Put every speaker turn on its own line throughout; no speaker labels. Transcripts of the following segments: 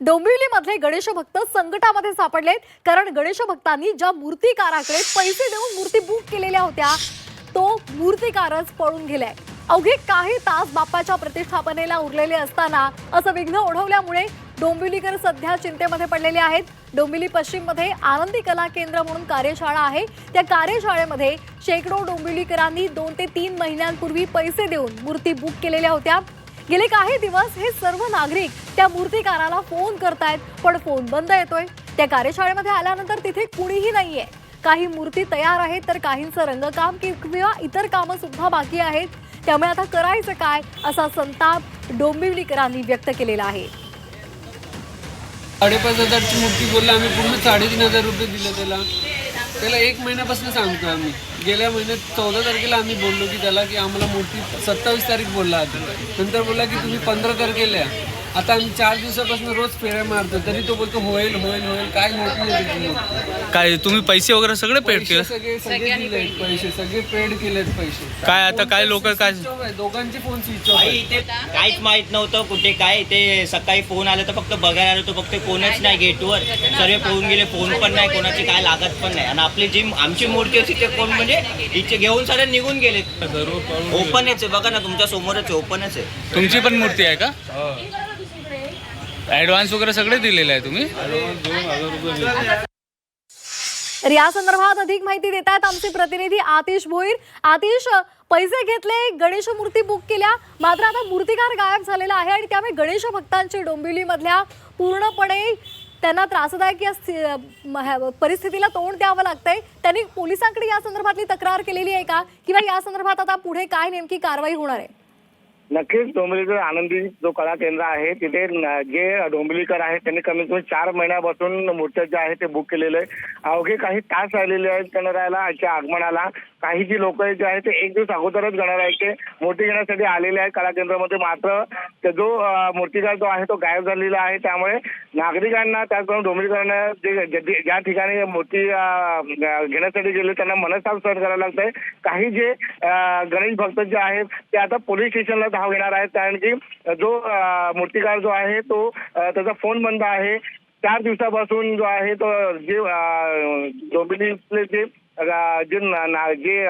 डोंबिवलीमधले गणेश भक्त संकटामध्ये सापडलेत कारण गणेश भक्तांनी ज्या मूर्तिकाराकडे पैसे देऊन मूर्ती बुक केलेल्या होत्या तो मूर्तिकारच पळून गेलाय. अवघे काही तास बाप्पाच्या प्रतिष्ठापनेला उरलेले असताना असं विघ्न ओढवल्यामुळे डोंबिवलीकर सध्या चिंतेमध्ये पडलेले आहेत. डोंबिवली पश्चिममध्ये आनंदी कला केंद्र म्हणून कार्यशाळा आहे. त्या कार्यशाळेमध्ये शेकडो डोंबिवलीकरांनी दोन ते तीन महिन्यांपूर्वी पैसे देऊन मूर्ती बुक केलेल्या होत्या. गेले काही दिवस हे सर्व नागरिक त्या मूर्तिकाराला फोन करतायत पण फोन बंद येतोय. त्या कार्यशाळेमध्ये आल्यानंतर तिथे कुणीही नाहीये. काही मूर्ती तयार आहेत तर काहींचं रंगकाम किंवा इतर कामं सुद्धा बाकी आहेत. त्यामुळे आता करायचं काय असा संताप डोंबिवलीकरांनी व्यक्त केलेला आहे.
साडेपाच हजारची मूर्ती बोलला आम्ही पूर्ण साडेतीन हजार रुपये दिले त्याला. त्याला एक महिन्यापासून सांगतो आम्ही. गेल्या महिन्यात चौदा तारखेला आम्ही बोललो की त्याला की आम्हाला मूर्ती सत्तावीस तारीख बोलला आता नंतर बोलला की तुम्ही पंधरा तारखेला आता आम्ही चार दिवसापासून रोज फेऱ्या मारतो तरी तो बोलतो होईल होईल होईल काय मूर्ती नाही त्याची.
काय तुम्ही पैसे वगैरे सगळे पेड
पैसे
केले?
सगळे सगळे दिलेत पैसे सगळे पेड केलेत पैसे.
काय आता काय लोक काय?
Switch off आहे, दोघांचे फोन स्विच ऑफ आहे.
इथे काहीच माहीत नव्हतं कुठे काय ते सकाळी फोन आला तर फक्त बघायला आलो तो फक्त कोणच नाही गेटवर. सर्व पळून गेले फोन पण नाही कोणाची काय लागत पण नाही. आणि आपली जी आमची मूर्ती होती ते कोण म्हणजे इथे घेऊन सारे निघून गेले ओपनच आहे बघा ना तुमच्या समोरच ओपनच आहे.
तुमची पण मूर्ती आहे का? ऍडव्हान्स वगैरे सगळे दिलेले आहे तुम्ही?
तर या संदर्भात अधिक माहिती देत आहेत आमचे प्रतिनिधी आतिश भोईर. आतिश पैसे घेतले गणेश मूर्ती बुक केल्या. मात्र आता मूर्तिकार गायब झालेला आहे आणि त्यामुळे गणेश भक्तांची डोंबिवलीमधल्या पूर्णपणे त्यांना त्रासदायक या स्थि- परिस्थितीला तोंड द्यावं लागतंय. त्यांनी पोलिसांकडे या संदर्भातली तक्रार केलेली आहे का? किंवा या संदर्भात आता पुढे काय नेमकी कारवाई होणार आहे?
नक्कीच डोंबिवलीचा आनंदी जो कला केंद्र आहे तिथे जे डोंबिवलीकर आहेत त्यांनी कमीत कमी चार महिन्यापासून मूर्त्या जे आहे ते बुक केलेले आहे अवघे काही तास राहिलेले आहेत गणरायाला आजच्या आगमनाला. काही जी लोक जे आहेत ते एक दिवस अगोदरच गणरायाचे मूर्ती घेण्यासाठी आलेले आहेत कला केंद्रामध्ये मात्र जो मूर्तीकार मूर्तिकार जो आहे तो गायब झालेला आहे. त्यामुळे नागरिकांना त्याचप्रमाणे डोंबरीकरांना जे जे- ज्या ठिकाणी मूर्ती घेण्यासाठी गेले त्यांना मनस्ताप सहन करायला लागतंय. काही जे गणेश भक्त जे आहेत ते आता पोलीस स्टेशनला धाव घेणार आहेत. कारण की जो मूर्तीकार मूर्तिकार जो आहे तो त्याचा फोन बंद आहे. चार दिवसापासून जो आहे तो जे डोंबिवलीतले जे जे ना- ना- जे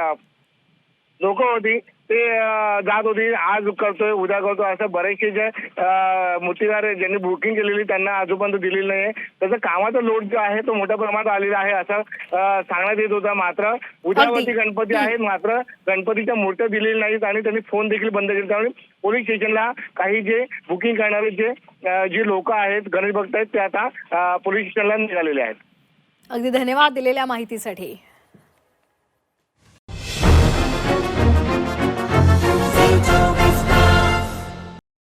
लोक होती ते जात होती. आज करतोय उद्या करतोय असं बरेचसे जे मूर्तिकार ज्यांनी बुकिंग केलेली त्यांना आजूपर्यंत दिलेली नाही त्याचं कामाचा लोड जो आहे तो मोठ्या प्रमाणात आलेला आहे असं सांगण्यात येत होतं. मात्र उद्यावरती गणपती आहेत मात्र गणपतीच्या मूर्त्या दिलेल्या नाहीत आणि त्यांनी फोन देखील बंद केले त्यामुळे पोलीस स्टेशनला काही जे बुकिंग करणारे जे जे लोक आहेत गणेश भक्त आहेत ते आता पोलीस स्टेशनला निघालेले आहेत.
अगदी धन्यवाद दिलेल्या माहितीसाठी.